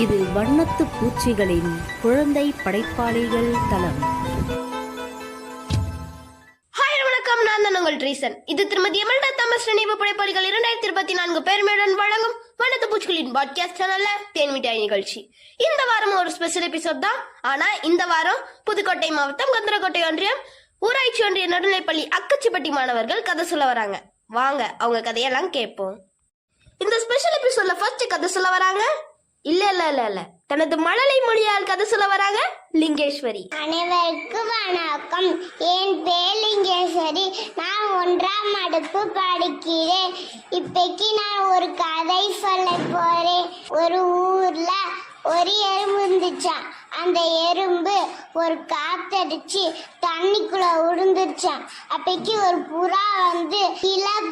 இது வண்ணத்து பூச்சிகளின் குழந்தை படைப்பாளிகள் தளம். வணக்கம். நான் தான் உங்கள் ட்ரீசன் இது திருமதி எமல்டா தாமஸ் நினைவு படைப்பாளிகள் இரண்டாயிரத்தி இருபத்தி நான்கு பெருமையுடன் வழங்கும் வண்ணத்து பூச்சிகளின் பாட்காஸ்ட் சேனல்ல தேன்மிட்டாய் நிகழ்ச்சி. இந்த வாரம் ஒரு ஸ்பெஷல் எபிசோட் தான். ஆனா இந்த வாரம் புதுக்கோட்டை மாவட்டம் கந்தரக்கோட்டை ஒன்றியம் ஊராட்சி ஒன்றிய நடுநிலைப்பள்ளி அக்கச்சிப்பட்டி மாணவர்கள் கதை சொல்ல வராங்க. வாங்க அவங்க கதையெல்லாம் கேட்போம். இந்த ஸ்பெஷல் எபிசோட்ல ஃபர்ஸ்ட் கதை சொல்ல வராங்க இல்ல இல்ல இல்ல இல்ல. தனது மழலை மொழியால் கதை சொல்ல வராங்க லிங்கேஸ்வரி. அனைவருக்கும் வணக்கம். என் பேர் லிங்கேஸ்வரி. நான் ஒன்றாம் அடுப்பு படிக்கிறேன். இப்பைக்கு நான் ஒரு கதை சொல்ல போறேன். ஒரு ஊர்ல ஒரு எறும்பு இருந்துச்சான் அந்த எறும்பு ஒரு காத்தடிச்சு தண்ணிக்குள்ள விழுந்துருச்சான் அப்பைக்கு ஒரு புறா வந்து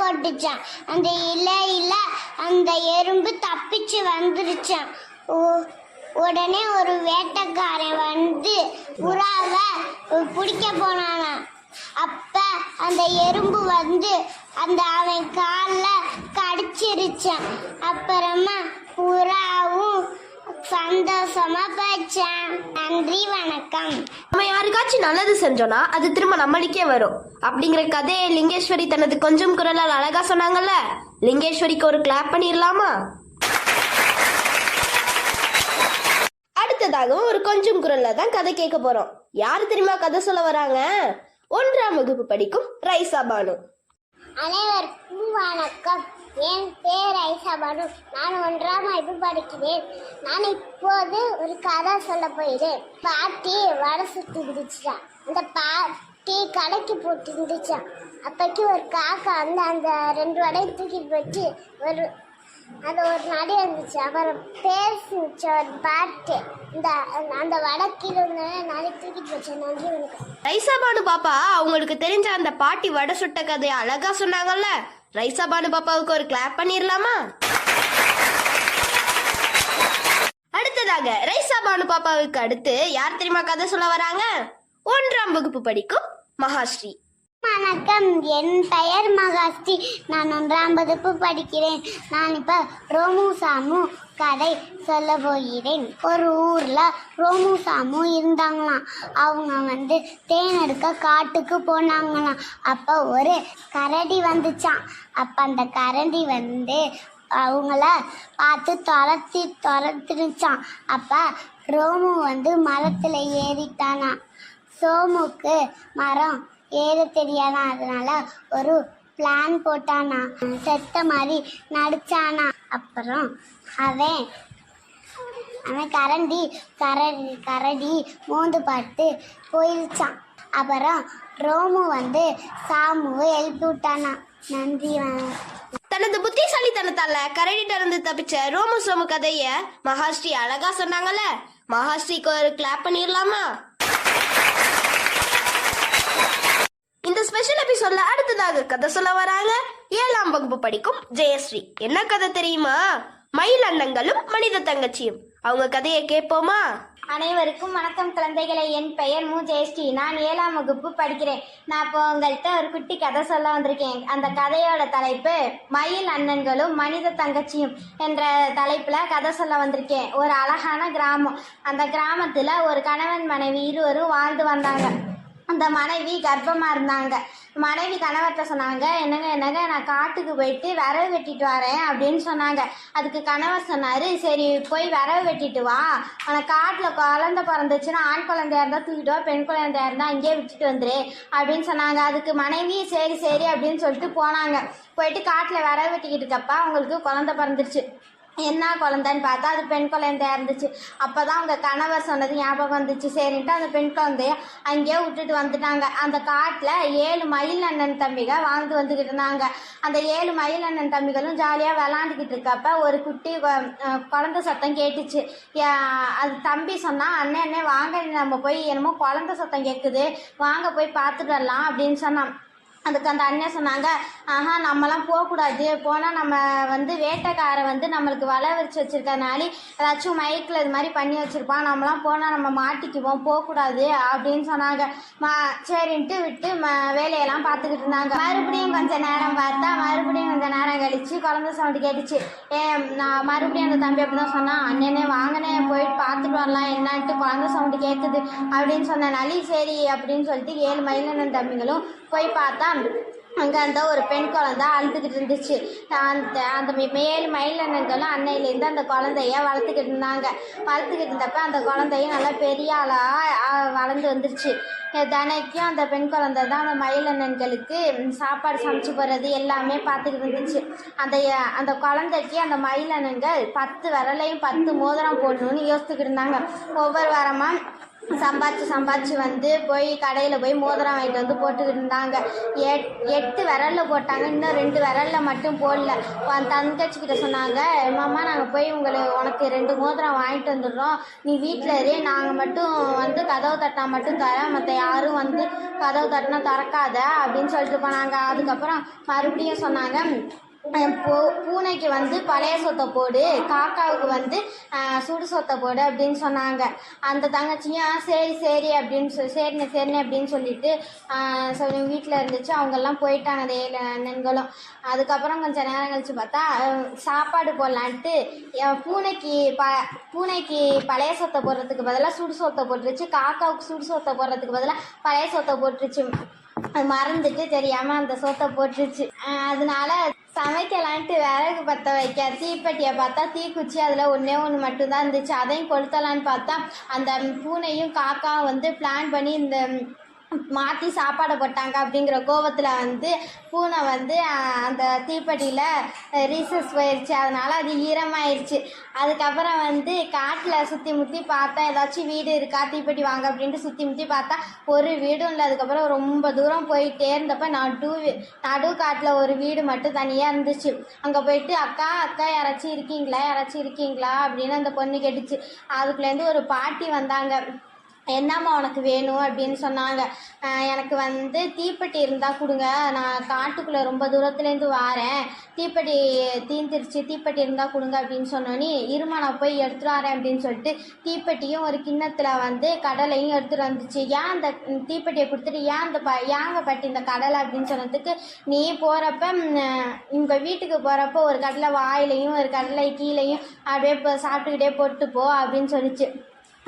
போட்டுச்சான் அந்த இலையில அந்த எறும்பு தப்பிச்சு வந்துருச்சான் ஓ- உடனே ஒரு வேட்டைக்காரன் வந்து புறாவை பிடிக்க போனானா. அப்ப அந்த எறும்பு வந்து அந்த அவன் காலில் கடிச்சிருச்சான். அப்புறமா புறாவும் சந்தோஷமா போச்சான் நன்றி வணக்கம். நம்ம யாருக்காச்சும் நல்லது செஞ்சோம்னா அது திரும்ப நம்மளுக்கே வரும். அப்படிங்கிற கதையை லிங்கேஸ்வரி தனது கொஞ்சம் குரலால் அழகா சொன்னாங்கல்ல? லிங்கேஸ்வரிக்கு ஒரு கிளாப் பண்ணிடலாமா? அடுத்ததாக ஒரு கொஞ்சம் குரல்ல தான் கதை கேட்க போறோம். யார் தெரியுமா கதை சொல்ல வராங்க? ஒன்றாம் வகுப்பு படிக்கும் ரைசா பானு. அனைவருக்கும் வணக்கம். என் பேர் ஐசாபானு நான் ஒன்றாம் வகுப்பு படிக்கிறேன். நான் இப்போது ஒரு கதை சொல்ல போயிடுறேன் பாட்டி வடை சுற்றி இருந்துச்சுதான் அந்த பாட்டி கடைக்கு போட்டு இருந்துச்சான் அப்போக்கி ஒரு காக்கா வந்து அந்த ரெண்டு வடையை தூக்கிட்டு போச்சு ஒரு அது ஒரு நடி இருந்துச்சு. அப்புறம் பேசுச்சு ஒரு பாட்டு. இந்த அந்த வடக்கில் இருந்த நடி தூக்கிட்டு போச்சு நன்றி வணக்கம். ரைசா பானு பாப்பா அவங்களுக்கு தெரிஞ்ச அந்த பாட்டி வடை சுட்ட கதையை அழகா சொன்னாங்கல்ல? ரைசா பானு பாப்பாவுக்கு ஒரு கிளாப் பண்ணிடலாமா அடுத்ததாக ரைசா பானு பாப்பாவுக்கு அடுத்து யார் தெரியுமா கதை சொல்ல வராங்க? ஒன்றாம் வகுப்பு படிக்கும் மகாஸ்ரீ. வணக்கம். என் பெயர் மகாஸ்ரீ. நான் ஒன்றாம் வகுப்பு படிக்கிறேன். நான் இப்போ ரோமு சாமு கதை சொல்ல போகிறேன். ஒரு ஊரில் ரோமு சாமு இருந்தாங்களாம். அவங்க வந்து தேன் எடுக்க காட்டுக்கு போனாங்களாம். அப்போ ஒரு கரடி வந்துச்சான் அப்போ அந்த கரடி வந்து அவங்கள பார்த்து துரத்தி துரத்துனுச்சான் அப்போ ரோமு வந்து மரத்தில் ஏறிட்டானா சோமுக்கு மரம் ஏது தெரியாதா? அதனால ஒரு பிளான் போட்டானா. செத்த மாதிரி நடிச்சானா. அப்புறம் அவன் அவன் கரண்டி கரடி கரடி மூந்து பார்த்து போயிடுச்சான் அப்புறம் ரோமு வந்து சாமுவை எழுப்பி விட்டானா. நன்றி தனது புத்திசாலித்தனத்தால கரடிட்ட இருந்து தப்பிச்ச ரோமு சோமு கதைய மகாஸ்ரீ அழகா சொன்னாங்கல்ல? மகாஸ்ரீக்கு ஒரு கிளாப் பண்ணிடலாமா? இந்த ஸ்பெஷல் எபிசோட்ல அடுத்ததாக கதை சொல்ல வராங்க. ஏழாம் வகுப்பு படிக்கும் ஜெயஸ்ரீ. என்ன கதை தெரியுமா? மயில் அண்ணங்களும் மனித தங்கச்சியும். அவங்க கதையை கேட்போமா? அனைவருக்கும் வணக்கம் குழந்தைகளை. என் பெயர் மு. ஜெயஸ்ரீ. நான் ஏழாம் வகுப்பு படிக்கிறேன். நான் இப்போ உங்கள்கிட்ட ஒரு குட்டி கதை சொல்ல வந்திருக்கேன். அந்த கதையோட தலைப்பு மயில் அண்ணன்களும் மனித தங்கச்சியும் என்ற தலைப்புல கதை சொல்ல வந்திருக்கேன். ஒரு அழகான கிராமம். அந்த கிராமத்துல ஒரு கணவன் மனைவி இருவரும் வாழ்ந்து வந்தாங்க. அந்த மனைவி கர்ப்பமாக இருந்தாங்க. மனைவி கணவர்கிட்ட சொன்னாங்க என்னங்க என்னங்க நான் காட்டுக்கு போயிட்டு விறகு வெட்டிட்டு வரேன் அப்படின்னு சொன்னாங்க. அதுக்கு கணவர் சொன்னார் சரி போய் விறகு வெட்டிட்டு வா. உனக்கு காட்டில் குழந்த பிறந்துச்சுன்னா ஆண் குழந்தையா இருந்தால் தூக்கிட்டு வா பெண் குழந்தையா இருந்தால் அங்கேயே விட்டுட்டு வந்துரு அப்படின்னு சொன்னாங்க. அதுக்கு மனைவி சரி சரி அப்படின்னு சொல்லிட்டு போனாங்க. போயிட்டு காட்டில் விறகு வெட்டிக்கிட்டு இருக்கப்பா அவங்களுக்கு குழந்த பிறந்துருச்சு. என்ன குழந்தைன்னு பார்த்தா அது பெண் குழந்தையா இருந்துச்சு. அப்போ தான் அவங்க கணவர் சொன்னது ஞாபகம் வந்துச்சு. சரின்ட்டு அந்த பெண் குழந்தைய அங்கேயே விட்டுட்டு வந்துட்டாங்க. அந்த காட்டில் ஏழு மயில் அண்ணன் தம்பிக வாழ்ந்து வந்துக்கிட்டு இருந்தாங்க. அந்த ஏழு மயில் அண்ணன் தம்பிகளும் ஜாலியாக விளாண்டுக்கிட்டு இருக்கப்ப ஒரு குட்டி குழந்த குழந்தை சத்தம் கேட்டுச்சு. அது தம்பி சொன்னால் அண்ணன் அண்ணே வாங்க நம்ம போய் என்னமோ குழந்தை சத்தம் கேட்குது வாங்க போய் பார்த்துட்டு வரலாம் அப்படின்னு சொன்னான். அதுக்கு அந்த அண்ணன் சொன்னாங்க ஆஹா நம்மலாம் போகக்கூடாது. போனால் நம்ம வந்து வேட்டைக்காரை வந்து நம்மளுக்கு வலை விரிச்சு வச்சுருக்கனால ஏதாச்சும் மைக்கில் இது மாதிரி பண்ணி வச்சுருப்பான். நம்மலாம் போனால் நம்ம மாட்டிக்குவோம் போகக்கூடாது அப்படின்னு சொன்னாங்க. மா சரின்ட்டு விட்டு ம வேலையெல்லாம் பார்த்துக்கிட்டு இருந்தாங்க. மறுபடியும் கொஞ்ச நேரம் பார்த்தா மறுபடியும் கொஞ்சம் நேரம் கழிச்சு குழந்த சவுண்டு கேட்டுச்சு. ஏ நான் மறுபடியும் அந்த தம்பி அப்படி தான் சொன்னான் அண்ணனே வாங்கினே போயிட்டு பார்த்துட்டு வரலாம் என்னான்ட்டு குழந்த சவுண்டு கேட்குது அப்படின்னு சொன்னனாலே சரி அப்படின்னு சொல்லிட்டு ஏழு மயிலண்ணன் தம்பிங்களும் போய் பார்த்தா அங்கே அந்த ஒரு பெண் குழந்தை அழுதுகிட்டு இருந்துச்சு. அந்த அந்த மே- மயில் மயிலண்ணன்களும் அன்னையிலேருந்து அந்த குழந்தைய வளர்த்துக்கிட்டு இருந்தாங்க. வளர்த்துக்கிட்டு இருந்தப்ப அந்த குழந்தையும் நல்லா பெரிய ஆளாக வளர்ந்து வந்துருச்சு. தினைக்கும் அந்த பெண் குழந்தை தான் அந்த மயிலண்ணன்களுக்கு சாப்பாடு சமைச்சு போடுறது எல்லாமே பார்த்துக்கிட்டு இருந்துச்சு. அந்த அந்த குழந்தைக்கு அந்த மயிலண்ணன்கள் பத்து விரலையும் பத்து மோதிரம் போடணும்னு யோசித்துக்கிட்டு இருந்தாங்க. ஒவ்வொரு வாரமாக சம்பாதிச்சு சம்பாதிச்சு வந்து போய் கடையில் போய் மோதிரம் வாங்கிட்டு வந்து போட்டுக்கிட்டு இருந்தாங்க. எட் எட்டு விரலில் போட்டாங்க. இன்னும் ரெண்டு விரல்ல மட்டும் போடல. உன் தங்கச்சிக்கிட்ட சொன்னாங்க மாமா நாங்கள் போய் உங்களை உனக்கு ரெண்டு மோதிரம் வாங்கிட்டு வந்துடுறோம். நீ வீட்டில் இரு. நாங்கள் மட்டும் வந்து கதவு தட்டினா மட்டும் தரேன். மற்ற யாரும் வந்து கதவு தட்டினா திறக்காத. அப்படின்னு சொல்லிட்டு போனாங்க. அதுக்கப்புறம் மறுபடியும் சொன்னாங்க பூ பூனைக்கு வந்து பழைய சொத்தை போடு காக்காவுக்கு வந்து சுடு சொத்தை போடு அப்படின்னு சொன்னாங்க. அந்த தங்கச்சியும் சரி சரி அப்படின்னு சொல்லி சரிண்ணே சரிண்ணே அப்படின்னு சொல்லிட்டு சொல்லி வீட்டில் இருந்துச்சு. அவங்கெல்லாம் போயிட்டாங்க அந்த ஏழு அண்ணன்களும். அதுக்கப்புறம் கொஞ்சம் நேரம் கழிச்சு பார்த்தா சாப்பாடு போடலான்ட்டு பூனைக்கு ப பூனைக்கு பழைய சொத்தை போடுறதுக்கு பதிலாக சுடு சொத்தை போட்டுருச்சு. காக்காவுக்கு சுடு சொத்தை போடுறதுக்கு பதிலாக பழைய சொத்தை போட்டுருச்சு. மறந்துட்டு தெரியாமல் அந்த சோத்தை போட்டுருச்சு. அதனால சமைக்கலான்ட்டு விறகு பற்ற வைக்க தீப்பெட்டியை பார்த்தா தீக்குச்சி அதில் ஒன்றே ஒன்று மட்டும்தான் இருந்துச்சு. அதையும் கொளுத்தலான்னு பார்த்தா அந்த பூனையும் காக்காவும் வந்து பிளான் பண்ணி இந்த மாற்றி சாப்பாடை போட்டாங்க அப்படிங்கிற கோவத்தில் வந்து பூனை வந்து அந்த தீப்பெட்டியில் ரீசஸ் போயிடுச்சு அதனால் அது ஈரமாயிடுச்சு அதுக்கப்புறம் வந்து காட்டில் சுற்றி முற்றி பார்த்தா ஏதாச்சும் வீடு இருக்கா தீப்பெட்டி வாங்க அப்படின்ட்டு சுற்றி முற்றி பார்த்தா ஒரு வீடும் இல்லை. அதுக்கப்புறம் ரொம்ப தூரம் போயிட்டே இருந்தப்ப நடு நடு காட்டில் ஒரு வீடு மட்டும் தனியாக இருந்துச்சு. அங்கே போயிட்டு அக்கா அக்கா யாராச்சும் இருக்கீங்களா? யாராச்சும் இருக்கீங்களா? அப்படின்னு அந்த பொண்ணு கேட்டுச்சு. அதுக்குள்ளேருந்து ஒரு பாட்டி வந்தாங்க. என்னம்மா உனக்கு வேணும் அப்படின்னு சொன்னாங்க. எனக்கு வந்து தீப்பெட்டி இருந்தால் கொடுங்க. நான் காட்டுக்குள்ளே ரொம்ப தூரத்துலேருந்து வாரேன். தீப்பெட்டி தீந்துருச்சு தீப்பெட்டி இருந்தால் கொடுங்க அப்படின்னு சொன்னோன்னே இருமா நான் போய் எடுத்துட்டு வரேன் அப்படின்னு சொல்லிட்டு தீப்பெட்டியும் ஒரு கிண்ணத்தில் வந்து கடலையும் எடுத்துகிட்டு வந்துச்சு ஏன் அந்த தீப்பெட்டியை கொடுத்துட்டு ஏன் அந்த ப ஏங்க பட்டி இந்த கடலை அப்படின்னு சொன்னதுக்கு நீ போகிறப்ப உங்கள் வீட்டுக்கு போகிறப்ப ஒரு கடலை வாயிலையும் ஒரு கடலை கீழேயும் அப்படியே சாப்பிட்டுக்கிட்டே போட்டு போ அப்படின்னு சொல்லிச்சு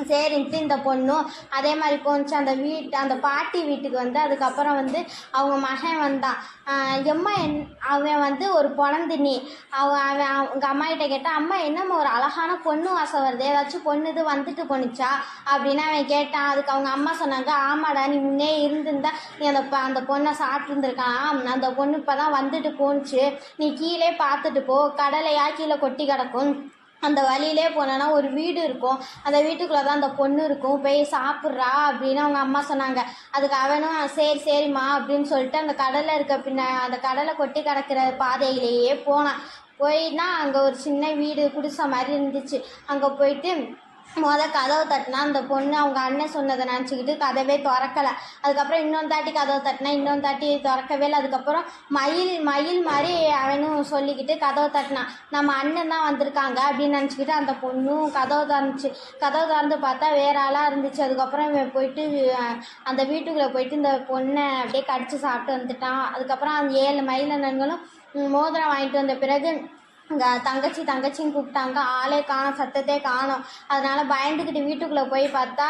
சரின்ட்டு இந்த பொண்ணும் அதே மாதிரி கொஞ்சம் அந்த வீட்டு அந்த பாட்டி வீட்டுக்கு வந்து அதுக்கப்புறம் வந்து அவங்க மகன் வந்தான் எம்மா என் அவன் வந்து ஒரு பொழந்தினி அவன் அவன் அவங்க அம்மாகிட்ட கேட்டால் அம்மா என்னம்மா ஒரு அழகான பொண்ணு வாசம் வருது? ஏதாச்சும் பொண்ணு இது வந்துட்டு போணுச்சா? அப்படின்னு அவன் கேட்டான். அதுக்கு அவங்க அம்மா சொன்னாங்க ஆமாடா நீ முன்னே இருந்திருந்தா நீ அந்த ப- அந்த பொண்ணை சாப்பிட்டுருந்துருக்கலாம் அந்த பொண்ணு இப்போ தான் வந்துட்டு போணுச்சு. நீ கீழே பார்த்துட்டு போ. கடலையா கீழே கொட்டி கிடக்கும். அந்த வழியிலே போனேன்னா ஒரு வீடு இருக்கும். அந்த வீட்டுக்குள்ளே தான் அந்த பொண்ணு இருக்கும். போய் சாப்பிட்றா அப்படின்னு அவங்க அம்மா சொன்னாங்க. அதுக்கு அவனும் சரி சரிம்மா அப்படின்னு சொல்லிட்டு அந்த கடலை இருக்க பின்ன அந்த கடலை கொட்டி கிடக்கிற பாதையிலேயே போனான். போயின்னா அங்கே ஒரு சின்ன வீடு குடிசை மாதிரி இருந்துச்சு. அங்கே போயிட்டு முத கதவை தட்டினா அந்த பொண்ணு அவங்க அண்ணன் சொன்னதை நினச்சிக்கிட்டு கதவே திறக்கலை. அதுக்கப்புறம் இன்னொன்று தாட்டி கதவை தட்டினா இன்னொன்று தாட்டி திறக்கவே இல்லை. அதுக்கப்புறம் மயில் மயில் மாதிரி அவனும் சொல்லிக்கிட்டு கதவை தட்டினான் நம்ம அண்ணன் தான் வந்திருக்காங்க அப்படின்னு நினச்சிக்கிட்டு அந்த பொண்ணும் கதவை திறந்துச்சு. கதவை திறந்து பார்த்தா வேற ஆளாக இருந்துச்சு. அதுக்கப்புறம் இவன் போயிட்டு அந்த வீட்டுக்குள்ளே போயிட்டு இந்த பொண்ணை அப்படியே கடிச்சு சாப்பிட்டு வந்துட்டான். அதுக்கப்புறம் அந்த ஏழு மயில் அண்ணன்களும் மோதிரம் வாங்கிட்டு வந்த பிறகு தங்கச்சி தங்கச்சின்னு கூப்பிட்டாங்க. ஆளே காணோம் சத்தத்தே காணோம். அதனால பயந்துக்கிட்டு வீட்டுக்குள்ளே போய் பார்த்தா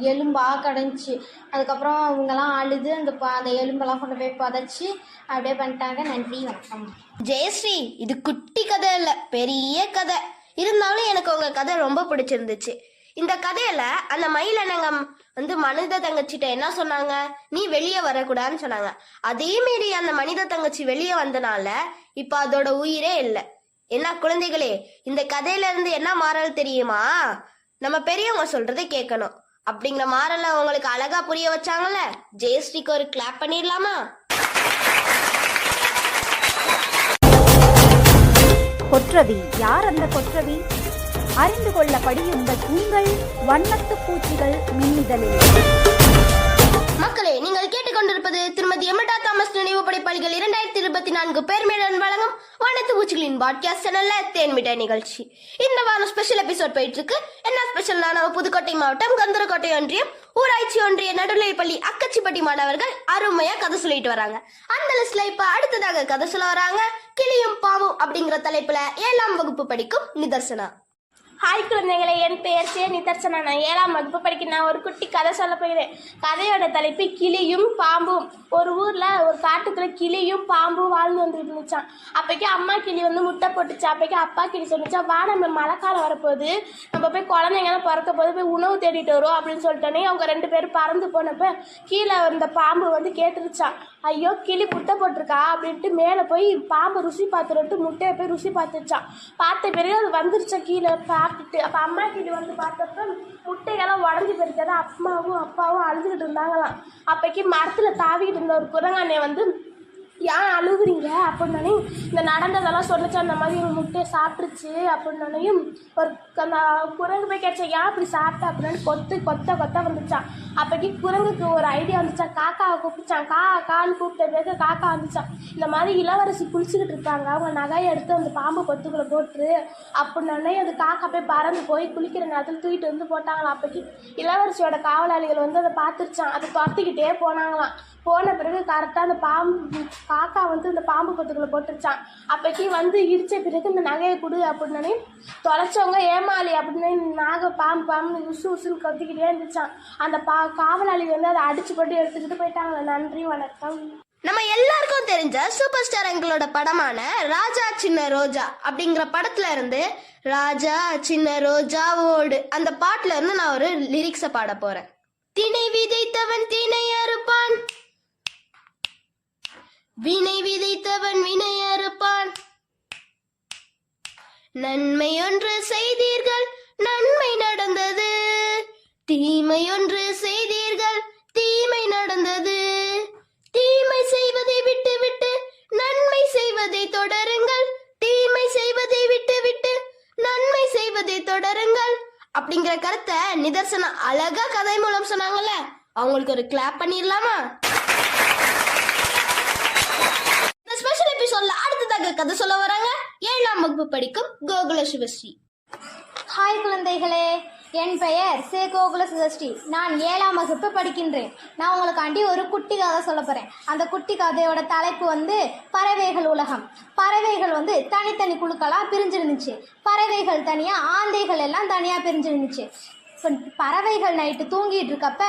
எலும்பாக எலும்பா அதுக்கப்புறம் இவங்கெல்லாம் அழுது அந்த ப- அந்த எலும்பெல்லாம் கொண்டு போய் புதைச்சி அப்படியே பண்ணிட்டாங்க. நன்றி வணக்கம். ஜெயஸ்ரீ இது குட்டி கதை இல்லை பெரிய கதை. இருந்தாலும் எனக்கு உங்கள் கதை ரொம்ப பிடிச்சிருந்துச்சு. இந்த கதையில அந்த மயிலனங்கம் வந்து மனித தங்கச்சிட்ட என்ன சொன்னாங்க? நீ வெளியே வரக்கூடாதுன்னு சொன்னாங்க. அதே மீறி அந்த மனித தங்கச்சி வெளியே வந்தனால இப்ப அதோட உயிரே இல்லை. என்ன குழந்தைகளே இந்த கதையில இருந்து என்ன மாறல் தெரியுமா? நம்ம பெரியவங்க சொல்றதை கேட்கணும் அப்படிங்கிற மாறல உங்களுக்கு அழகா புரிய வச்சாங்கல்ல? ஜெயஸ்ரீக்கு ஒரு கிளாப் பண்ணிடலாமா? கொற்றவி. யார் அந்த கொற்றவி? அறிந்து கொள்ள படியுங்கள் உங்கள் வண்ணத்து பூச்சிகள் மின்னிதழில் மக்களே நீங்கள் கேட்டுக்கொண்டிருப்பது திருமதி எமடா தாமஸ் நினைவு படைப்பாளிகள் இரண்டாயிரத்தி இருபத்தி நான்கு பேர்மேடன் வழங்கும் வனத்து பூச்சிகளின் பாட்காஸ்ட் சேனல்ல தேன்மிட்டாய் நிகழ்ச்சி. இந்த வாரம் ஸ்பெஷல் எபிசோட் போயிட்டு இருக்கு என்ன ஸ்பெஷல்னா நம்ம புதுக்கோட்டை மாவட்டம் கந்தரக்கோட்டை ஒன்றியம் ஊராட்சி ஒன்றிய நடுநிலைப்பள்ளி அக்கச்சிப்பட்டி மாணவர்கள் அருமையா கதை சொல்லிட்டு வராங்க. அந்த லிஸ்ட்ல இப்ப அடுத்ததாக கதை சொல்ல வராங்க. கிளியும் பாவும் அப்படிங்கிற தலைப்புல ஏழாம் வகுப்பு படிக்கும் நிதர்சனா. ஹாய் குழந்தைகளே என் பெயர் சே நிதர்சனா. நான் ஏழாம் வகுப்பு படிக்க நான் ஒரு குட்டி கதை சொல்ல போகிறேன். கதையோட தலைப்பு கிளியும் பாம்பும். ஒரு ஊரில் ஒரு காட்டுக்குள்ள கிளியும் பாம்பும் வாழ்ந்து வந்துட்டு இருந்துச்சான் அப்போக்கி அம்மா கிளி வந்து முட்டை போட்டுச்சு. அப்போக்கி அப்பா கிளி சொன்னிச்சா வா நம்ம மழைக்காலம் வரப்போகுது. நம்ம போய் குழந்தைங்கெல்லாம் பிறக்க போது போய் உணவு தேடிட்டு வரும் அப்படின்னு சொல்லிட்டோன்னே அவங்க ரெண்டு பேரும் பறந்து போனப்போ கீழே வந்த பாம்பு வந்து கேட்டுருச்சான் ஐயோ கிளி முட்டை போட்டிருக்கா அப்படின்ட்டு மேலே போய் பாம்பை ருசி பார்த்துட்டு முட்டையை போய் ருசி பார்த்துச்சான் பார்த்த பிறகு அது வந்துருச்சா கீழே பார்த்துட்டு. அப்போ அம்மா கிளி வந்து பார்த்தப்ப முட்டையெல்லாம் உடஞ்சி போயிருக்காது அம்மாவும் அப்பாவும் அழுதுகிட்டு இருந்தாங்களாம். அப்போக்கி மரத்தில் தாவிக்கிட்டு இருந்த ஒரு குரங்கானே வந்து ஏன் அழுகுறீங்க? அப்படின்னே இந்த நடந்ததெல்லாம் சொல்லிச்சு. அந்த மாதிரி ஒரு முட்டையை சாப்பிட்டுச்சு அப்படின்னோனையும் ஒரு அந்த குரங்கு போய் கேட்டா ஏன் அப்படி சாப்பிட்ட? அப்படின்னு கொத்து கொத்த கொத்த வந்துச்சான் அப்போக்கி குரங்குக்கு ஒரு ஐடியா வந்துச்சான் காக்காவை கூப்பிடுச்சான் கா கான்னு கூப்பிட்ட பிறகு காக்கா வந்துச்சான் இந்த மாதிரி இளவரசி குளிச்சுக்கிட்டு இருக்காங்க. அவங்க நகையை எடுத்து அந்த பாம்பு கொத்துக்குள்ளே போட்டுரு. அப்படின்னோடனே அது காக்கா போய் பறந்து போய் குளிக்கிற நேரத்தில் தூக்கிட்டு வந்து போட்டாங்களாம். அப்போக்கி இளவரசியோட காவலாளிகள் வந்து அதை பார்த்துருச்சான் அதை துரத்திக்கிட்டே போனாங்களாம். போன பிறகு கரெக்டாக அந்த பாம்பு காக்கா வந்து இந்த பாம்பு கொத்துக்குள்ளே போட்டுருச்சான் அப்போக்கி வந்து இடித்த பிறகு இந்த நகையை கொடு அப்படின்னே தொலைச்சவங்க ஏமாளி அப்படின்னு நாக பாம்பு பாம்பு உசு உசுன்னு கொத்திக்கிட்டே இருந்துச்சான் அந்த பா காவலாளி வந்து அதை அடிச்சு போட்டு எடுத்துக்கிட்டு போயிட்டாங்க நன்றி வணக்கம். நம்ம எல்லாருக்கும் தெரிஞ்ச சூப்பர் ஸ்டார் எங்களோட படமான ராஜா சின்ன ரோஜா அப்படிங்கிற படத்துல இருந்து ராஜா சின்ன ரோஜாவோடு அந்த பாட்டுல இருந்து நான் ஒரு லிரிக்ஸை பாட போறேன். திணை விதைத்தவன் திணை அறுப்பான். வினை விதைத்தவன் வினை அறுப்பான். நன்மை ஒன்று செய்தீர்கள் நன்மை நடந்தது. தீமை ஒன்று செய்தீர்கள் தீமை நடந்தது. தீமை செய்வதை விட்டு விட்டு நன்மை செய்வதை தொடருங்கள். தீமை செய்வதை விட்டு விட்டு நன்மை செய்வதை தொடருங்கள். அப்படிங்கிற கருத்தை நிதர்சனம் அழகா கதை மூலம் சொன்னாங்கல்ல? அவங்களுக்கு ஒரு கிளாப் பண்ணிடலாமா இந்த ஸ்பெஷல் எபிசோட்ல அடுத்ததாக கதை சொல்ல வராங்க? ஏழாம் வகுப்பு படிக்கும் கோகுல சிவஸ்ரீ ஹாய் குழந்தைகளே என் பெயர் சே கோகுல சுதஸ்ரீ நான் ஏழாம் வகுப்பு படிக்கின்றேன். நான் உங்களுக்காண்டி ஒரு குட்டி கதை சொல்ல போகிறேன் அந்த குட்டி கதையோட தலைப்பு வந்து பறவைகள் உலகம். பறவைகள் வந்து தனித்தனி குழுக்களாக பிரிஞ்சிருந்துச்சு. பறவைகள் தனியாக ஆந்தைகள் எல்லாம் தனியாக பிரிஞ்சிருந்துச்சு. பறவைகள் நைட்டு தூங்கிட்டு இருக்கப்ப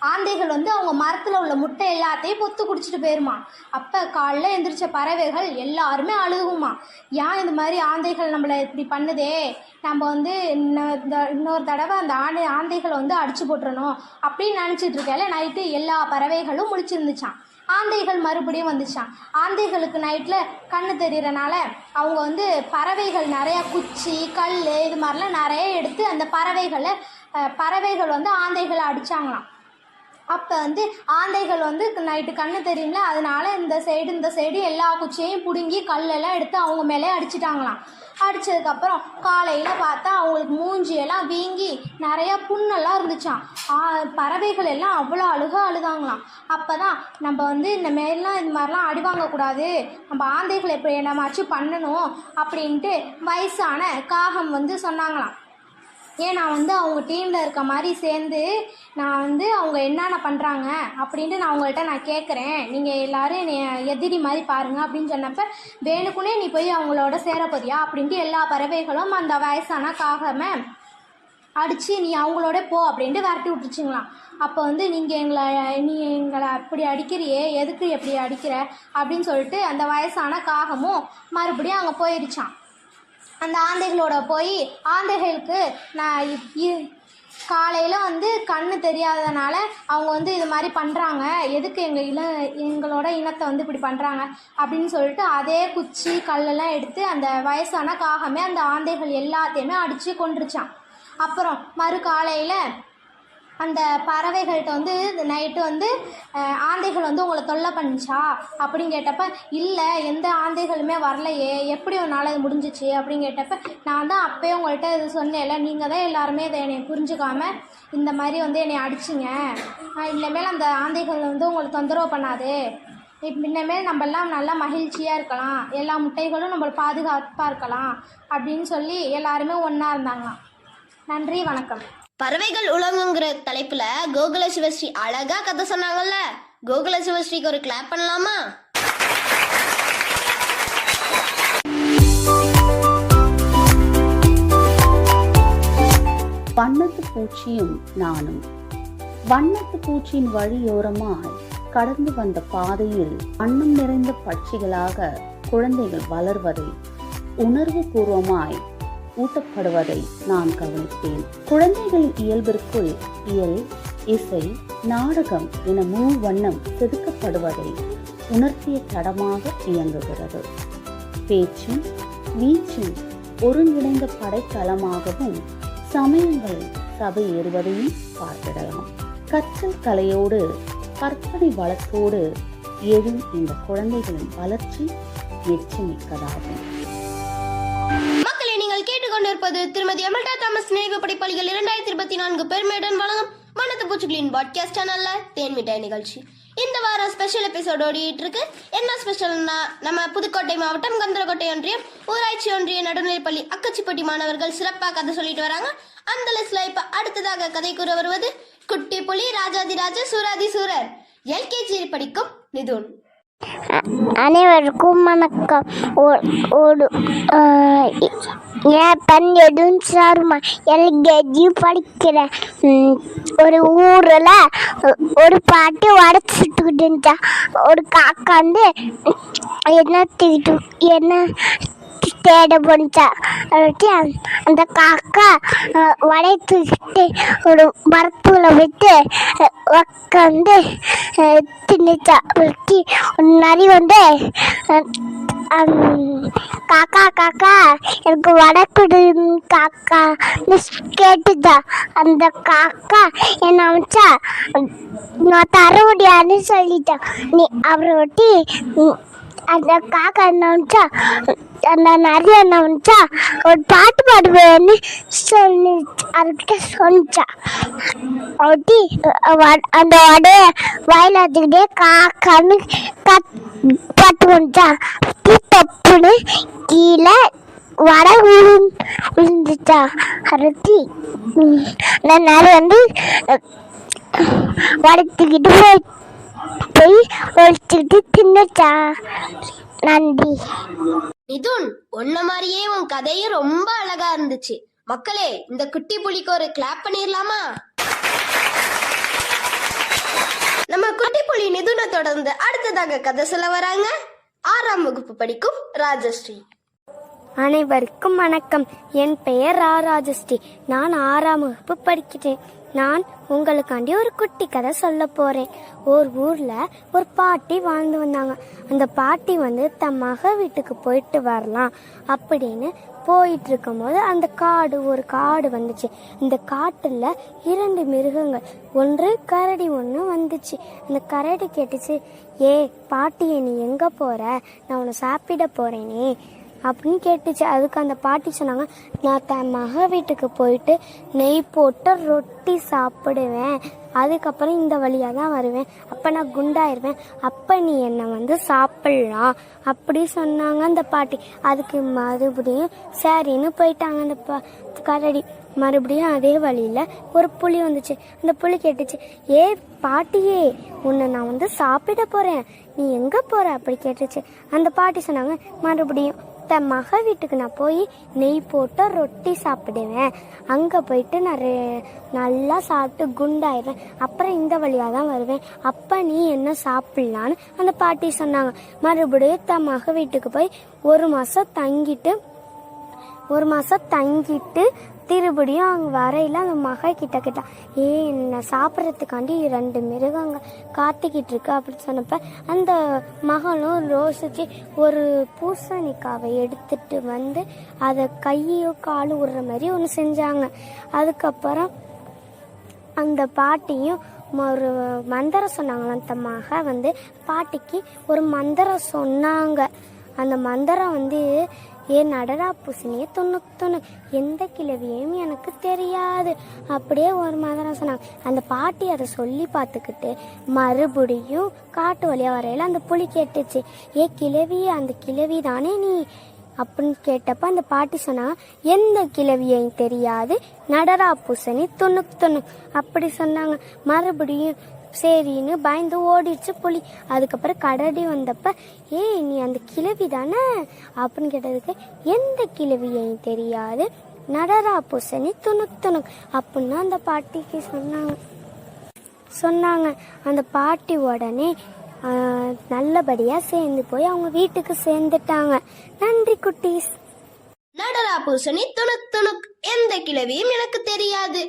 ஆந்தைகள் வந்து அவங்க மரத்தில் உள்ள முட்டை எல்லாத்தையும் பொத்து குடிச்சிட்டு போயிருமா. அப்போ காலைல எந்திரிச்ச பறவைகள் எல்லாருமே அழுகுமா. ஏன் இந்த மாதிரி ஆந்தைகள் நம்மளை இப்படி பண்ணுதே? நம்ம வந்து இன்னொ- இந்த- இன்னொரு தடவை அந்த ஆணை ஆந்தைகளை வந்து அடிச்சு போட்டுறணும் அப்படின்னு நினச்சிட்டு இருக்கல நைட்டு எல்லா பறவைகளும் முழிச்சிருந்துச்சான் ஆந்தைகள் மறுபடியும் வந்துச்சான் ஆந்தைகளுக்கு நைட்டில் கண்ணு தெரியறனால அவங்க வந்து பறவைகள் நிறையா குச்சி கல் இது மாதிரிலாம் நிறைய எடுத்து அந்த பறவைகளை பறவைகள் வந்து ஆந்தைகளை அடிச்சாங்களாம். அப்போ வந்து ஆந்தைகள் வந்து நைட்டு கண்ணு தெரியும்ல அதனால இந்த சைடு இந்த சைடு எல்லா குச்சியையும் பிடுங்கி கல்லெல்லாம் எடுத்து அவங்க மேலே அடிச்சிட்டாங்களாம். அடித்ததுக்கப்புறம் காலையில் பார்த்தா அவங்களுக்கு மூஞ்சியெல்லாம் வீங்கி நிறையா புண்ணெல்லாம் இருந்துச்சாம். ஆ, பறவைகள் எல்லாம் அவ்வளோ அழுக அழுதாங்களாம். அப்போ தான் நம்ம வந்து இந்த மாரிலாம் இது மாதிரிலாம் அடி வாங்கக்கூடாது நம்ம ஆந்தைகளை எப்படி என்னமாச்சும் பண்ணணும் அப்படின்ட்டு வயசான காகம் வந்து சொன்னாங்களாம். ஏன் நான் வந்து அவங்க டீமில் இருக்க மாதிரி சேர்ந்து நான் வந்து அவங்க என்னென்ன பண்ணுறாங்க அப்படின்ட்டு நான் அவங்கள்ட்ட நான் கேட்குறேன் நீங்கள் எல்லோரும் என்னை எதிரி மாதிரி பாருங்கள் அப்படின்னு சொன்னப்ப வேணுக்குனே நீ போய் அவங்களோட சேர போறியா அப்படின்ட்டு எல்லா பறவைகளும் அந்த வயசான காகமே அடித்து நீ அவங்களோட போ அப்படின்ட்டு விரட்டி விட்டுருச்சுங்களாம். அப்போ வந்து நீங்கள் எங்களை நீ எங்களை அப்படி அடிக்கிறியே எதுக்கு எப்படி அடிக்கிற அப்படின்னு சொல்லிட்டு அந்த வயசான காகமும் மறுபடியும் அங்கே போயிருச்சான் அந்த ஆந்தைகளோட போய் ஆந்தைகளுக்கு நான் காலையில் வந்து கண்ணு தெரியாததுனால அவங்க வந்து இது மாதிரி பண்ணுறாங்க எதுக்கு எங்கள் இன எங்களோட இனத்தை வந்து இப்படி பண்ணுறாங்க அப்படின்னு சொல்லிட்டு அதே குச்சி கல்லெல்லாம் எடுத்து அந்த வயசான காகமே அந்த ஆந்தைகள் எல்லாத்தையுமே அடித்து கொண்டுருச்சான் அப்புறம் மறு காலையில் அந்த பறவைகள்கிட்ட வந்து நைட்டு வந்து ஆந்தைகள் வந்து உங்களை தொல்லை பண்ணிச்சா? அப்படின்னு கேட்டப்ப இல்லை எந்த ஆந்தைகளுமே வரலையே எப்படி உன்னால் இது முடிஞ்சிச்சு? அப்படின்னு கேட்டப்ப நான் தான் அப்போயே உங்கள்கிட்ட இது சொன்னேன்ல நீங்கள் தான் எல்லாருமே இதை என்னை புரிஞ்சுக்காமல் இந்த மாதிரி வந்து என்னை அடிச்சிங்க. இனிமேல் அந்த ஆந்தைகள் வந்து உங்களுக்கு தொந்தரவு பண்ணாது. இப்ப இனிமேல் நம்மெல்லாம் நல்லா மகிழ்ச்சியாக இருக்கலாம். எல்லா முட்டைகளும் நம்மளை பாதுகாப்பாக இருக்கலாம். அப்படின்னு சொல்லி எல்லாருமே ஒன்றா இருந்தாங்களாம். நன்றி வணக்கம். பறவைகள் உலகங்கிற தலைப்புல கோகுல சிவஸ்ரீ அழகா கதை சொன்னாங்கல்ல. கோகுல சிவஸ்ரீக்கு ஒரு கிளாப் பண்ணலாமா? வண்ணத்து பூச்சியும் நானும். வண்ணத்து பூச்சியின் வழியோரமாய் கடந்து வந்த பாதையில் வண்ணம் நிறைந்த பட்சிகளாக குழந்தைகள் வளர்வதை உணர்வு பூர்வமாய் ஊட்டப்படுவதை நான் கவனித்தேன். குழந்தைகளின் இயல்பிற்குள் இயல் இசை நாடகம் என முழு வண்ணம் செதுக்கப்படுவதை உணர்த்திய தடமாக இயங்குகிறது. பேச்சும் வீச்சும் ஒருங்கிணைந்த படைத்தளமாகவும் சமயங்களில் சபை ஏறுவதையும் பார்த்திடலாம். கற்றல் கலையோடு கற்பனை வளத்தோடு எழும் இந்த குழந்தைகளின் வளர்ச்சி மெச்சுமிக்கதாகும் நீங்கள் கேட்டுக்கொண்டிருப்பது திருமதி அமல்டா தாமஸ் நினைவு படைப்பாளிகள் இரண்டாயிரத்தி இருபத்தி நான்கு பெருமையுடன் வழங்கும் வண்ணத்து பூச்சிகளின் பாட்காஸ்ட் சேனல்ல தேன் மிட்டாய் நிகழ்ச்சி. இந்த வாரம் ஸ்பெஷல் எபிசோட் ஓடிட்டு இருக்கு என்ன ஸ்பெஷல்னா நம்ம புதுக்கோட்டை மாவட்டம் கந்தரக்கோட்டை ஒன்றியம் ஊராட்சி ஒன்றிய நடுநிலைப்பள்ளி அக்கச்சிப்பட்டி மாணவர்கள் சிறப்பாக கதை சொல்லிட்டு வராங்க. அந்த லிஸ்ட்ல இப்ப அடுத்ததாக கதை கூற வருவது குட்டி புலி ராஜாதிராஜ சூராதி சூரர். எல்கேஜி படிக்கும் நிதுன் அனைவருக்கும் வணக்கம். ஓ- ஒரு என் பெண் எதுவும் சார்மா எல்கேஜி படிக்கிறேன் ஒரு ஊரில் ஒரு பாட்டு உடச்சிட்டுக்கிட்டு இருந்துச்சா. ஒரு காக்கா வந்து என்ன தூக்கிட்டு என்ன தேட போனிச்சா அதுக்கு அந்த- காக்கா வடை தூக்கிட்டு ஒரு மரத்துல விட்டு உட்காந்து உக்காந்து தின்னுச்சா. அதுக்கு ஒரு நரி வந்து காக்கா காக்கா எனக்கு வடை கொடு காக்கா கேட்டுச்சா. அந்த காக்கா என்ன அமைச்சா நான் தர முடியாதுன்னு சொல்லிட்டேன். நீ அவரை ஒட்டி அந்த காக்கா என்ன வந்துச்சா? அந்த நிறைய என்ன வந்துச்சா? ஒரு பாட்டு பாடுவேன்னு சொல்லி அதுக்கிட்ட சொன்னிச்சா. ஒட்டி அந்த உடைய வாயில வச்சுக்கிட்டே காக்கான்னு கத் பாட்டு வந்துச்சா? தப்புன்னு கீழே வர விழுந்துச்சா அறுத்தி அந்த நேரம் வந்து வளர்த்துக்கிட்டு போய் போய் ஒழிச்சுக்கிட்டு தின்னுச்சா? நன்றி. மிதுன் உன்ன மாதிரியே உன் கதையும் ரொம்ப அழகா இருந்துச்சு. மக்களே இந்த குட்டி புலிக்கு ஒரு கிளாப் பண்ணிடலாமா நம்ம குட்டி புலி நிதுனை தொடர்ந்து அடுத்ததாக கதை சொல்ல வராங்க. ஆறாம் வகுப்பு படிக்கும் ராஜஸ்ரீ. அனைவருக்கும் வணக்கம். என் பெயர் ரா ராஜஸ்ரீ. நான் ஆறாம் வகுப்பு படிக்கிறேன். நான் உங்களுக்காண்டி ஒரு குட்டி கதை சொல்ல போறேன். ஒரு ஊர்ல ஒரு பாட்டி வாழ்ந்து வந்தாங்க. அந்த பாட்டி வந்து தன் மக வீட்டுக்கு போயிட்டு வரலாம் அப்படின்னு போயிட்டு இருக்கும்போது அந்த காடு ஒரு காடு வந்துச்சு. இந்த காட்டுல இரண்டு மிருகங்கள் ஒன்று கரடி ஒன்று வந்துச்சு. அந்த கரடி கேட்டுச்சு ஏ பாட்டியே நீ எங்க போற? நான் உன்னை சாப்பிட போறேனே. அப்படின்னு கேட்டுச்சு. அதுக்கு அந்த பாட்டி சொன்னாங்க நான் தன் மக வீட்டுக்கு போயிட்டு நெய் போட்டு ரொட்டி சாப்பிடுவேன். அதுக்கப்புறம் இந்த வழியாக தான் வருவேன். அப்போ நான் குண்டாயிருவேன். அப்போ நீ என்னை வந்து சாப்பிட்லாம். அப்படி சொன்னாங்க அந்த பாட்டி. அதுக்கு மறுபடியும் சரின்னு போயிட்டாங்க அந்த பா கரடி. மறுபடியும் அதே வழியில் ஒரு புளி வந்துச்சு. அந்த புளி கேட்டுச்சு ஏ பாட்டியே உன்னை நான் வந்து சாப்பிட போகிறேன் நீ எங்கே போகிற அப்படி கேட்டுச்சு. அந்த பாட்டி சொன்னாங்க மறுபடியும் தன் மக வீட்டுக்கு நான் போய் நெய் போட்டு ரொட்டி சாப்பிடுவேன். அங்கே போயிட்டு நான் நல்லா சாப்பிட்டு குண்டாயிடுவேன். அப்புறம் இந்த வழியாக தான் வருவேன். அப்போ நீ என்ன சாப்பிட்லான்னு அந்த பாட்டி சொன்னாங்க. மறுபடியும் தன் மக வீட்டுக்கு போய் ஒரு மாதம் தங்கிட்டு ஒரு மாதம் தங்கிட்டு திருபடியும் அங்கே வரையில் அந்த மக கிட்ட கிட்ட ஏ என்ன சாப்பிட்றதுக்காண்டி ரெண்டு மிருகங்க காத்திக்கிட்டு இருக்கு அப்படின்னு சொன்னப்ப அந்த மகளும் ரோசிச்சு ஒரு பூசணிக்காவை எடுத்துட்டு வந்து அதை கையோ காலும் விடுற மாதிரி ஒன்று செஞ்சாங்க. அதுக்கப்புறம் அந்த பாட்டியும் ஒரு மந்திரம் சொன்னாங்களாம். அந்த மக வந்து பாட்டிக்கு ஒரு மந்திரம் சொன்னாங்க. அந்த மந்திரம் வந்து என் அடரா பூசணியே தொண்ணூக்கு தொண்ணு. எந்த கிழவியும் எனக்கு தெரியாது. அப்படியே ஒரு மாதிரி சொன்னாங்க அந்த பாட்டி அதை சொல்லி பார்த்துக்கிட்டு மறுபடியும் காட்டு வழியாக வரையில அந்த புலி கேட்டுச்சு. ஏ கிழவி அந்த கிழவி தானே நீ? அப்படின்னு கேட்டப்ப அந்த பாட்டி சொன்னா எந்த கிழவியையும் தெரியாது. நடரா பூசணி துணுக்கு துணு அப்படி சொன்னாங்க. மறுபடியும் சரின்னு பயந்து ஓடிடுச்சு புலி. அதுக்கப்புறம் கடடி வந்தப்ப ஏய் நீ அந்த கிழவி தானே? அப்படின்னு கேட்டதுக்கு எந்த கிழவியையும் தெரியாது? நடரா பூசணி துணுக்கு துணுக்கு அப்படின்னு அந்த பாட்டிக்கு சொன்னாங்க. சொன்னாங்க. அந்த பாட்டி உடனே நல்லபடியாக நல்லபடியா சேர்ந்து போய் அவங்க வீட்டுக்கு சேர்ந்துட்டாங்க. நன்றி குட்டீஸ். நடரா பூசணி துணுக் துணுக் எந்த கிழவியும் எனக்கு தெரியாது.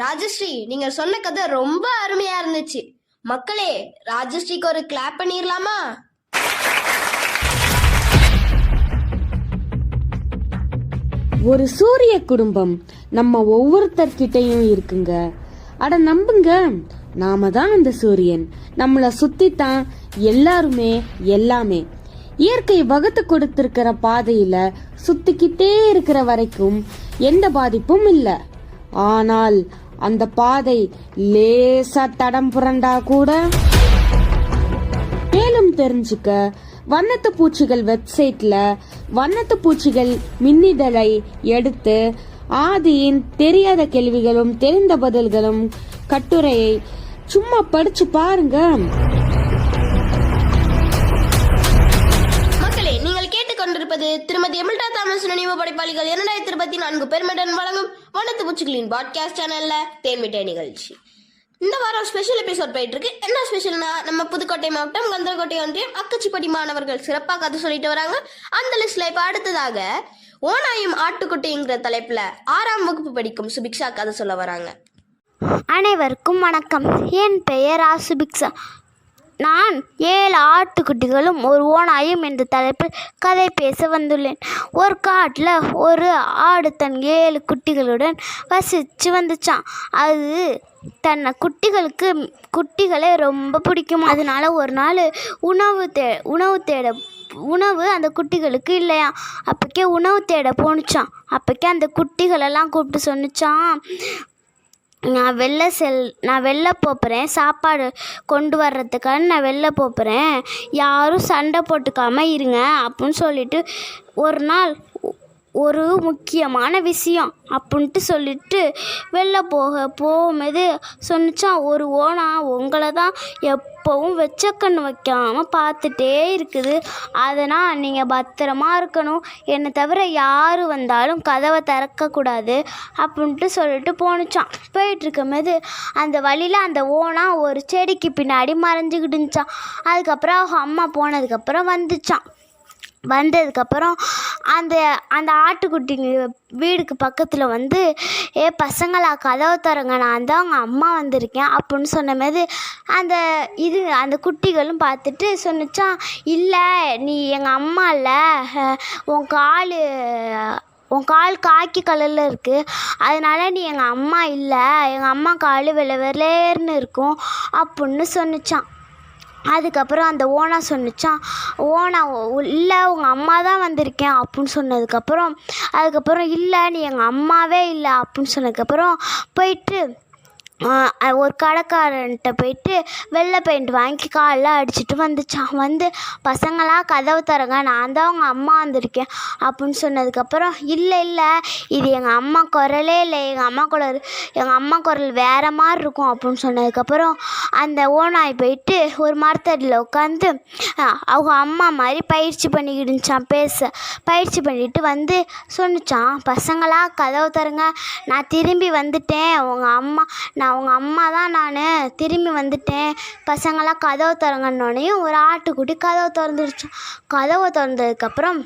ராஜஸ்ரீ நீங்க சொன்ன கதை ரொம்ப அருமையா இருந்துச்சு. மக்களே ராஜஸ்ரீக்கு ஒரு கிளாப் பண்ணிடலாமா ஒரு சூரிய குடும்பம் நம்ம ஒவ்வொருத்தர்கிட்டயும் இருக்குங்க. அட நம்புங்க நாம தான் அந்த சூரியன். நம்மள சுத்தி தான் எல்லாருமே எல்லாமே. இயற்கை வகுத்து கொடுத்திருக்கிற பாதையில சுத்திக்கிட்டே இருக்கிற வரைக்கும் எந்த பாதிப்பும் இல்ல. ஆனால் அந்த பாதை லேசா தடம் புரண்டா கூட மேலும் தெரிஞ்சுக்க வண்ணத்து பூச்சிகள் வெப்சைட்ல வண்ணத்து பூச்சிகள் மின்னிதழை எடுத்து ஆதியின் தெரியாத கேள்விகளும் தெரிந்த பதில்களும் கட்டுரையை சும்மா படிச்சு பாருங்க. கேட்டுக்கொண்டிருப்பது திருமதி எமில்டா தாமஸ் நினைவு படைப்பாளிகள் இரண்டாயிரத்தி இருபத்தி நான்கு பெருமிடன் வழங்கும் வனத்து பூச்சிகளின் பாட்காஸ்ட் சேனல்ல தேன்மிட்டை நிகழ்ச்சி. இந்த வாரம் ஸ்பெஷல் எபிசோட் போயிட்டு இருக்கு. என்ன ஸ்பெஷல்னா நம்ம புதுக்கோட்டை மாவட்டம் கந்தரக்கோட்டை ஒன்றியம் அக்கச்சிப்படி மாணவர்கள் சிறப்பாக கதை சொல்லிட்டு வராங்க. அந்த லிஸ்ட்ல இப்ப அடுத்ததாக ஓனாயும் ஆட்டுக்குட்டிங்கிற தலைப்புல ஆறாம் வகுப்பு படிக்கும் சுபிக்ஷா கதை சொல்ல வராங்க. அனைவருக்கும் வணக்கம். என் பெயர் ஆசுபிக்ஷா நான் ஏழு ஆட்டுக்குட்டிகளும் ஒரு ஓனாயும் என்ற தலைப்பில் கதை பேச வந்துள்ளேன். ஒரு காட்டில் ஒரு ஆடு தன் ஏழு குட்டிகளுடன் வசித்து வந்துச்சான் அது தன்னை குட்டிகளுக்கு குட்டிகளை ரொம்ப பிடிக்கும். அதனால ஒரு நாள் உணவு தே உணவு தேட உணவு அந்த குட்டிகளுக்கு இல்லையா அப்போக்கே உணவு தேட போணுச்சான் அப்போக்கே அந்த குட்டிகளெல்லாம் கூப்பிட்டு சொன்னிச்சான் நான் வெளில செல் நான் வெளில போப்புறேன். சாப்பாடு கொண்டு வர்றதுக்காக நான் வெளில போப்புறேன். யாரும் சண்டை போட்டுக்காமல் இருங்க அப்புடின்னு சொல்லிவிட்டு ஒரு நாள் ஒரு முக்கியமான விஷயம் அப்படின்ட்டு சொல்லிட்டு வெளில போக போகும்போது சொன்னிச்சான் ஒரு ஓனா உங்களை தான் எப்போவும் வெச்ச கண் வைக்காமல் பார்த்துட்டே இருக்குது. அதனால் நீங்கள் பத்திரமா இருக்கணும். என்னை தவிர யார் வந்தாலும் கதவை திறக்கக்கூடாது அப்படின்ட்டு சொல்லிட்டு போணுச்சான் போயிட்டுருக்கும்போது அந்த வழியில் அந்த ஓனா ஒரு செடிக்கு பின்னாடி மறைஞ்சிக்கிட்டுச்சான் அதுக்கப்புறம் அவங்க அம்மா போனதுக்கப்புறம் வந்துச்சான் வந்ததுக்கப்புறம் அந்த அந்த ஆட்டுக்குட்டிங்க வீடுக்கு பக்கத்தில் வந்து ஏ பசங்களா கதவை திறங்க நான் தான் அவங்க அம்மா வந்திருக்கேன் அப்படின்னு சொன்னமாரி அந்த இது அந்த குட்டிகளும் பார்த்துட்டு சொன்னிச்சான் இல்லை நீ எங்கள் அம்மா இல்லை உன் கால் உன் கால் காக்கி கலரில் இருக்குது அதனால் நீ எங்கள் அம்மா இல்லை எங்கள் அம்மா கால் வெள வெளேர்னு இருக்கும் அப்படின்னு சொன்னிச்சான் அதுக்கப்புறம் அந்த ஓனா சொன்னிச்சான் ஓனா இல்லை உங்கள் அம்மா தான் வந்திருக்கேன் அப்புடின்னு சொன்னதுக்கப்புறம் அதுக்கப்புறம் இல்லை நீ எங்கள் அம்மாவே இல்லை அப்புடின்னு சொன்னதுக்கப்புறம் போயிட்டு ஒரு கடைக்காரன்ட்ட போயிட்டு வெள்ளை பெயிண்ட் வாங்கி காலில் அடிச்சுட்டு வந்துச்சான் வந்து பசங்களா கதவு தரங்க நான் தான் உங்கள் அம்மா வந்திருக்கேன். அப்படின்னு சொன்னதுக்கப்புறம் இல்லை இல்லை. இது எங்கள் அம்மா குரலே இல்லை. எங்கள் அம்மா குரல் எங்கள் அம்மா குரல் வேறு மாதிரி இருக்கும். அப்படின்னு சொன்னதுக்கப்புறம் அந்த ஓனாய் போயிட்டு ஒரு மரத்தடியில் உட்காந்து அவங்க அம்மா மாதிரி பயிற்சி பண்ணிக்கிட்டு இருந்துச்சான் பேச பயிற்சி பண்ணிட்டு வந்து சொன்னிச்சான் பசங்களா கதவு தருங்க நான் திரும்பி வந்துட்டேன். உங்கள் அம்மா நான் உங்கள் அம்மா தான் நான். திரும்பி வந்துட்டேன். பசங்களாம் கதவை திறங்கன்னொடனையும் ஒரு ஆட்டுக்குட்டி கதவை திறந்துருச்சு. கதவை திறந்ததுக்கப்புறம்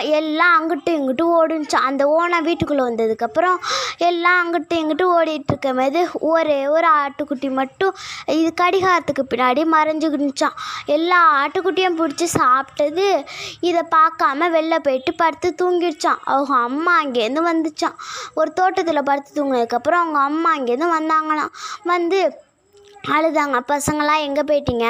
எல்லாம் அங்கிட்டும் இங்கிட்டும் ஓடுனுச்சான் அந்த ஓனா வீட்டுக்குள்ளே வந்ததுக்கப்புறம் எல்லாம் அங்கிட்டும் இங்கிட்டும் ஓடிட்டு இருக்கும்போது ஒரே ஒரு ஆட்டுக்குட்டி மட்டும் இது கடிகாரத்துக்கு பின்னாடி மறைஞ்சுக்கிடுச்சான் எல்லா ஆட்டுக்குட்டியும் பிடிச்சி சாப்பிட்டது இதை பார்க்காம வெளில போயிட்டு படுத்து தூங்கிடுச்சான் அவங்க அம்மா அங்கேருந்து வந்துச்சான் ஒரு தோட்டத்தில் படுத்து தூங்கினதுக்கப்புறம் அவங்க அம்மா அங்கேருந்து வந்தாங்களாம். வந்து அழுதாங்க. பசங்களாம் எங்கே போயிட்டீங்க?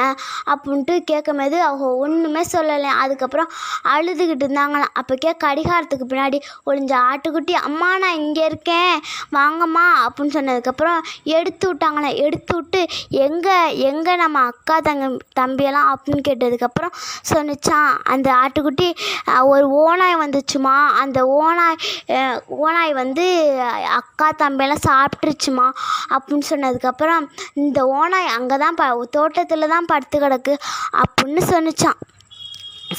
அப்படின்ட்டு கேட்கும்போது அவங்க ஒன்றுமே சொல்லலை. அதுக்கப்புறம் அழுதுகிட்டு இருந்தாங்களாம் அப்போக்கே கடிகாரத்துக்கு பின்னாடி ஒளிஞ்ச ஆட்டுக்குட்டி அம்மா நான் இங்கே இருக்கேன். வாங்கம்மா. அப்படின்னு சொன்னதுக்கப்புறம் எடுத்து விட்டாங்களாம் எடுத்து விட்டு எங்கே எங்கே நம்ம அக்கா தங்க தம்பியெல்லாம்? அப்படின்னு கேட்டதுக்கப்புறம் சொன்னிச்சான் அந்த ஆட்டுக்குட்டி ஒரு ஓனாய் வந்துச்சுமா. அந்த ஓனாய் ஓனாய் வந்து அக்கா தம்பியெல்லாம் சாப்பிட்ருச்சுமா அப்படின்னு சொன்னதுக்கப்புறம் இந்த ஓ ஓனாய் அங்கே தான் ப தோட்டத்தில் தான் படுத்து கிடக்கு. அப்படின்னு சொன்னிச்சான்.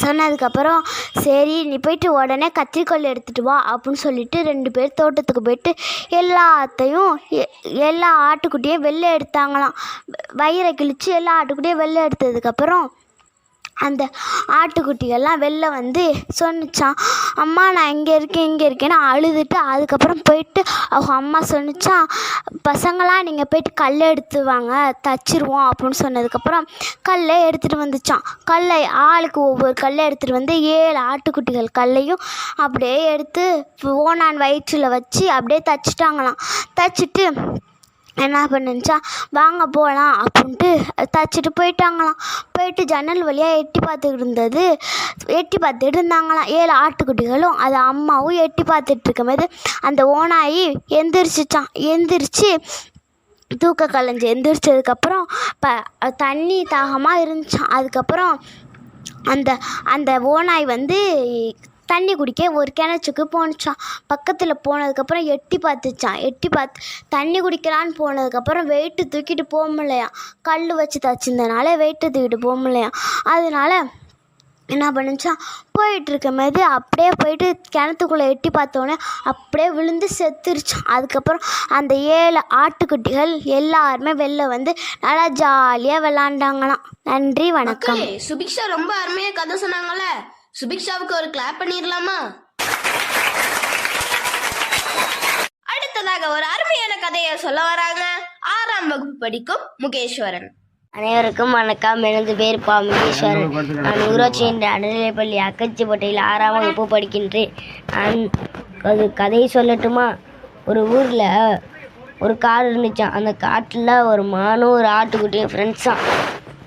சொன்னதுக்கப்புறம் சரி நீ போயிட்டு உடனே கத்திரிக்கோல் எடுத்துகிட்டு வா அப்படின்னு சொல்லிட்டு ரெண்டு பேர் தோட்டத்துக்கு போயிட்டு எல்லாத்தையும் எ- எல்லா ஆட்டுக்குட்டியும் வெளில எடுத்தாங்களாம். வயிறை கிழிச்சு எல்லா ஆட்டுக்குட்டியும் வெளில எடுத்ததுக்கப்புறம் அந்த ஆட்டுக்குட்டிகள்லாம் வெளில வந்து சொன்னிச்சான் அம்மா நான் இங்கே இருக்கேன் இங்கே இருக்கேன்னு அழுதுட்டு அதுக்கப்புறம் போயிட்டு அவங்க அம்மா சொன்னிச்சான் பசங்களாம் நீங்கள் போயிட்டு கல் எடுத்து வாங்க தச்சிருவோம் அப்படின்னு சொன்னதுக்கப்புறம் கல்லை எடுத்துகிட்டு வந்துச்சான். கல்லை ஆளுக்கு ஒவ்வொரு கல்லை எடுத்துகிட்டு வந்து ஏழு ஆட்டுக்குட்டிகள் கல்லையும் அப்படியே எடுத்து ஓனான் வயிற்றில் வச்சு அப்படியே தச்சிட்டாங்களாம். தச்சுட்டு என்ன பண்ணுச்சா வாங்க போகலாம் அப்படின்ட்டு தச்சுட்டு போயிட்டாங்களாம். போயிட்டு ஜன்னல் வழியாக எட்டி பார்த்துக்கிட்டு இருந்தது. எட்டி பார்த்துட்டு இருந்தாங்களாம். ஏழு ஆட்டுக்குட்டிகளும் அது அம்மாவும் எட்டி பார்த்துட்டு இருக்கும்போது அந்த ஓனாயி எந்திரிச்சிச்சான் எந்திரிச்சு தூக்க கலைஞ்சு எந்திரிச்சதுக்கப்புறம் ப தண்ணி தாகமாக இருந்துச்சான் அதுக்கப்புறம் அந்த அந்த ஓனாய் வந்து தண்ணி குடிக்க ஒரு கிணச்சுக்கு போணுச்சான் பக்கத்தில் போனதுக்கப்புறம் எட்டி பார்த்துச்சான் எட்டி பார்த்து தண்ணி குடிக்கலான்னு போனதுக்கப்புறம் வெயிட்டு தூக்கிட்டு போக முடியலையா? கல் வச்சு தச்சிருந்தனால வெயிட்டு தூக்கிட்டு போக முடியலையா? அதனால என்ன பண்ணுச்சான் போயிட்டு இருக்கும்போது அப்படியே போயிட்டு கிணத்துக்குள்ளே எட்டி பார்த்தோன்னே அப்படியே விழுந்து செத்துருச்சான் அதுக்கப்புறம் அந்த ஏழு ஆட்டுக்குட்டிகள் எல்லாருமே வெளில வந்து நல்லா ஜாலியாக விளாண்டாங்களாம். நன்றி வணக்கம். சுபிக்ஷா ரொம்ப அருமையாக கதை சொன்னாங்கல்ல? சுபிக்ஷாவுக்கு ஒரு கிளாப் பண்ணிடலாமா அடுத்ததாக ஒரு அருமையான கதையை சொல்ல வராங்க. ஆறாம் வகுப்பு படிக்கும் முகேஸ்வரன். அனைவருக்கும் வணக்கம். எனது பேர் பா முகேஸ்வரன். நான் ஊராட்சி என்ற அடைநிலைப்பள்ளி அக்கச்சிப்பட்டையில் ஆறாம் வகுப்பு படிக்கின்றேன். நான் அது கதையை சொல்லட்டுமா? ஒரு ஊரில் ஒரு காடு இருந்துச்சான் அந்த காட்டில் ஒரு மானும் ஒரு ஆட்டுக்குட்டியும் ஃப்ரெண்ட்ஸாம்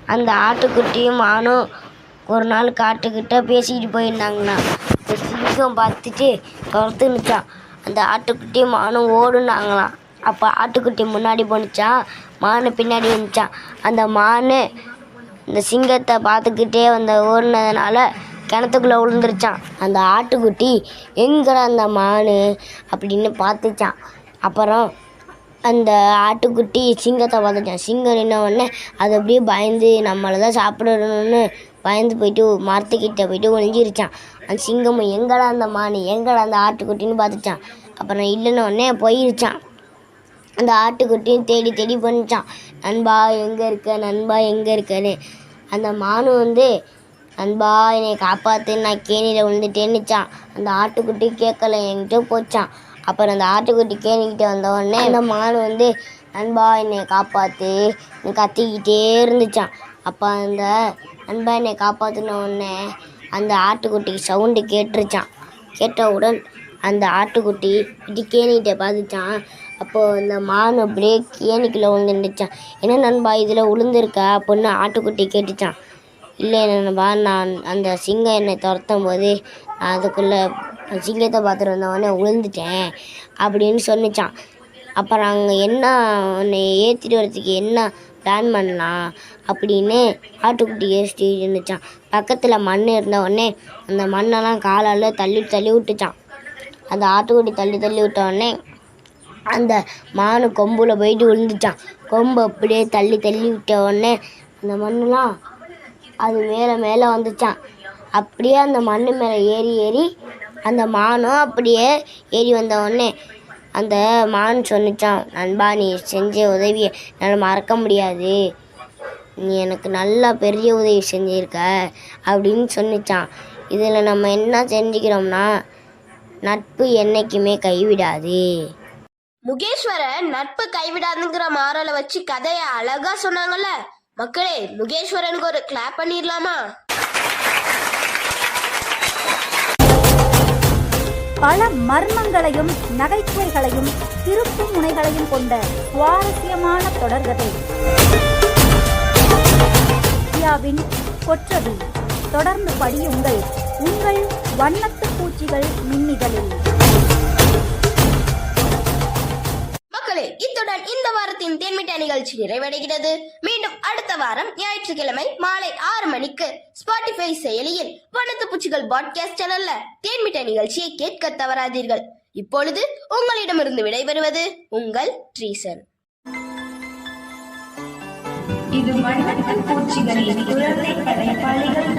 அந்த ஆட்டுக்குட்டியும் மானும் ஒரு நாள் காட்டுக்கிட்ட பேசிக்கிட்டு போயிருந்தாங்கண்ணா. இந்த சிங்கம் பார்த்துட்டு துரத்துனுச்சான் அந்த ஆட்டுக்குட்டி மானும் ஓடுனாங்களாம். அப்போ ஆட்டுக்குட்டி முன்னாடி போனுச்சான் மானு பின்னாடி வந்துச்சான் அந்த மானு இந்த சிங்கத்தை பார்த்துக்கிட்டே வந்த ஓடினதுனால கிணத்துக்குள்ளே விழுந்துருச்சான் அந்த ஆட்டுக்குட்டி எங்கட அந்த மானு? அப்படின்னு பார்த்துச்சான் அப்புறம் அந்த ஆட்டுக்குட்டி சிங்கத்தை பார்த்துச்சான் சிங்கம் நின்ன உடனே அது அப்படியே பயந்து நம்மளை தான் சாப்பிடணும்னு பயந்து போயிட்டு மரத்துக்கிட்ட போயிட்டு ஒளிஞ்சிருச்சான். அந்த சிங்கமும் எங்கடா அந்த மானு? எங்கடா அந்த ஆட்டுக்குட்டின்னு பார்த்துச்சான். அப்புறம் இல்லைன்னு உடனே போயிருச்சான். அந்த ஆட்டுக்குட்டியும் தேடி தேடி பண்ணிச்சான் நண்பா எங்கே இருக்க? நண்பா எங்கே இருக்கன்னு. அந்த மானு வந்து நண்பா என்னை காப்பாற்று நான் கேணியில் விழுந்துட்டேன்னுச்சான். அந்த ஆட்டுக்குட்டி கேட்கல என்கிட்ட போச்சான். அப்புறம் அந்த ஆட்டுக்குட்டி கேணிக்கிட்ட வந்த உடனே அந்த மானு வந்து நண்பா என்னை காப்பாற்று கத்திக்கிட்டே இருந்துச்சான். அப்போ அந்த நண்பா என்னை காப்பாற்றின உடனே அந்த ஆட்டுக்குட்டிக்கு சவுண்டு கேட்டுருச்சான் கேட்டவுடன் அந்த ஆட்டுக்குட்டி இப்படி கேணிகிட்ட பார்த்துச்சான் அப்போது அந்த மான் அப்படியே கேணிக்குள்ளே விழுந்துருந்துச்சான் என்ன நண்பா இதில் உளுந்துருக்க அப்படின்னு ஆட்டுக்குட்டி கேட்டுச்சான் இல்லை நண்பா நான் அந்த சிங்கம் என்னை துரத்தும் போது நான் அதுக்குள்ளே சிங்கத்தை பார்த்துட்டு வந்தவொடனே விழுந்துட்டேன் அப்படின்னு சொன்னிச்சான் அப்புறம் அங்கே என்ன உன்னை ஏற்றிட்டு வரத்துக்கு என்ன பிளான் பண்ணலாம் அப்படின்னு ஆட்டுக்குட்டி யோசிச்சுட்டு இருந்துச்சான் பக்கத்தில் மண் இருந்த உடனே அந்த மண்ணெல்லாம் காலால் தள்ளி தள்ளி விட்டுச்சான் அந்த ஆட்டுக்குட்டி தள்ளி தள்ளி விட்ட உடனே அந்த மானு கொம்பில் போயிட்டு விழுந்துச்சான் கொம்பு அப்படியே தள்ளி தள்ளி விட்ட உடனே அந்த மண்ணுலாம் அது மேலே மேலே வந்துச்சான் அப்படியே அந்த மண்ணு மேலே ஏறி ஏறி அந்த மானும் அப்படியே ஏறி வந்த உடனே அந்த மான் சொன்னிச்சான் நண்பா நீ செஞ்ச உதவியை என்னால் மறக்க முடியாது. நீ எனக்கு நல்லா பெரிய உதவி செஞ்சிருக்க அப்படின்னு சொன்னிச்சான் இதில் நம்ம என்ன செஞ்சுக்கிறோம்னா நட்பு என்னைக்குமே கைவிடாது. முகேஸ்வரன் நட்பு கைவிடாதுங்கிற மாறலை வச்சு கதையை அழகா சொன்னாங்கல்ல? மக்களே முகேஸ்வரனுக்கு ஒரு கிளாப் பண்ணிடலாமா? பல மர்மங்களையும் நகைச்சுவைகளையும் திருப்பு முனைகளையும் கொண்ட சுவாரஸ்யமான தொடர்கதை இந்தியாவின் கொற்றவி தொடர்ந்து படியுங்கள். உங்கள் வண்ணத்து பூச்சிகள் மின்னிதழில் நண்பர்களே இத்துடன் இந்த வாரத்தின் தேன்மிட்டாய் நிகழ்ச்சி நிறைவடைகிறது. மீண்டும் அடுத்த வாரம் ஞாயிற்றுக்கிழமை மாலை ஆறு மணிக்கு ஸ்பாட்டிஃபை செயலியில் வனத்து பூச்சிகள் பாட்காஸ்ட் சேனல்ல தேன்மிட்டா நிகழ்ச்சியை கேட்க தவறாதீர்கள். இப்பொழுது உங்களிடமிருந்து விடைபெறுவது உங்கள் ட்ரீசன் இது வண்ணத்து பூச்சிகளின் குழந்தை படைப்பாளிகள்